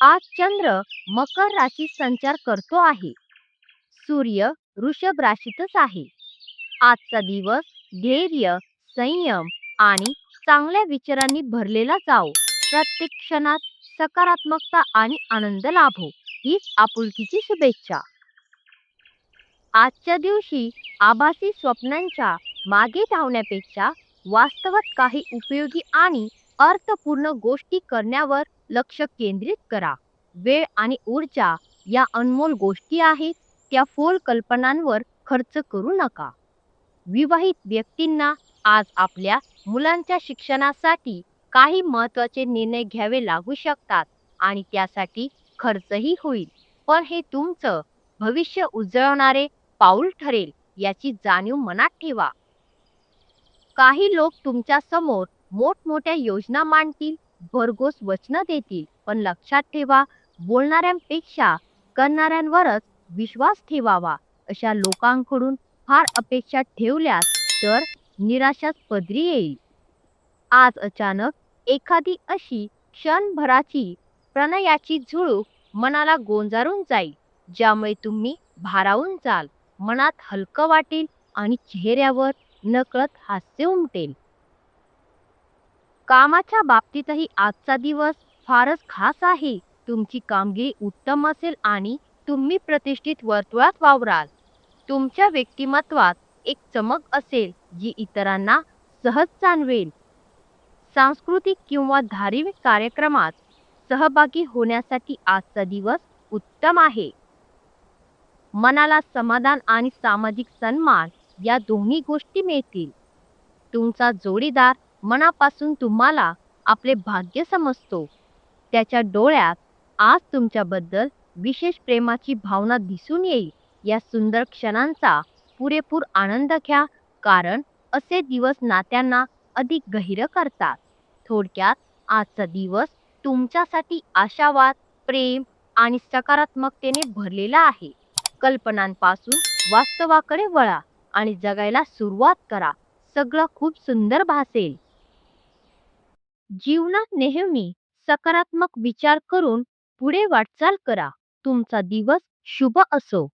आज चंद्र मकर राशीत संचार करतो आहे. सूर्य वृषभ राशीतच आहे. आजचा दिवस धैर्य संयम आणि चांगल्या विचारांनी भरलेला जाओ प्रत्येक क्षणात सकारात्मकता आणि आनंद लाभो हीच आपुलकीची शुभेच्छा. आजच्या दिवशी आभासी स्वप्नांच्या मागे धावण्यापेक्षा वास्तवात काही उपयोगी आणि अर्थपूर्ण गोष्टी करण्यावर लक्ष केंद्रित करा. वेळ आणि ऊर्जा या अनमोल गोष्टी आहेत त्या फोल कल्पनांवर खर्च करू नका. विवाहित व्यक्तींना आज आपल्या मुलांच्या शिक्षणासाठी काही महत्त्वाचे निर्णय घ्यावे लागू शकतात आणि त्यासाठी खर्चही होईल. पण हे तुमचं भविष्य उजळवणारे पाऊल ठरेल याची जाणीव मनात ठेवा. काही लोक तुमच्यासमोर मोठमोठ्या योजना मांडतील भरघोस वचनं देतील. पण लक्षात ठेवा बोलणाऱ्यांपेक्षा करणाऱ्यांवरच विश्वास ठेवावा. अशा लोकांकडून फार अपेक्षा ठेवल्यास तर निराशाच पदरी येईल. आज अचानक एखादी अशी क्षणभराची प्रणयाची झुळूक मनाला गोंजारून जाईल ज्यामुळे तुम्ही भारावून जाल. मनात हलकं वाटेल आणि चेहऱ्यावर नकळत हास्य उमटेल. कामाच्या बाबतीतही आजचा दिवस फारच खास आहे. तुमची कामगिरी उत्तम असेल आणि तुम्ही प्रतिष्ठित वर्तुळात वावराल. तुमच्या व्यक्तिमत्वात एक चमक असेल जी इतरांना सहज जाणवेल. सांस्कृतिक किंवा धार्मिक कार्यक्रमात सहभागी होण्यासाठी आजचा दिवस उत्तम आहे. मनाला समाधान आणि सामाजिक सन्मान या दोन्ही गोष्टी मिळतील. तुमचा जोडीदार मनापासून तुम्हाला आपले भाग्य समजतो. त्याच्या डोळ्यात आज तुमच्याबद्दल विशेष प्रेमाची भावना दिसून येईल. या सुंदर क्षणांचा पुरेपूर आनंद घ्या कारण असे दिवस नात्यांना अधिक गहिरं करतात. थोडक्यात आजचा दिवस तुमच्यासाठी आशावाद प्रेम आणि सकारात्मकतेने भरलेला आहे. कल्पनांपासून वास्तवाकडे वळा आणि जगायला सुरुवात करा. सगळं खूप सुंदर भासेल. जीवनात नेहमी सकारात्मक विचार करून पुढे वाटचाल करा. तुमचा दिवस शुभ असो.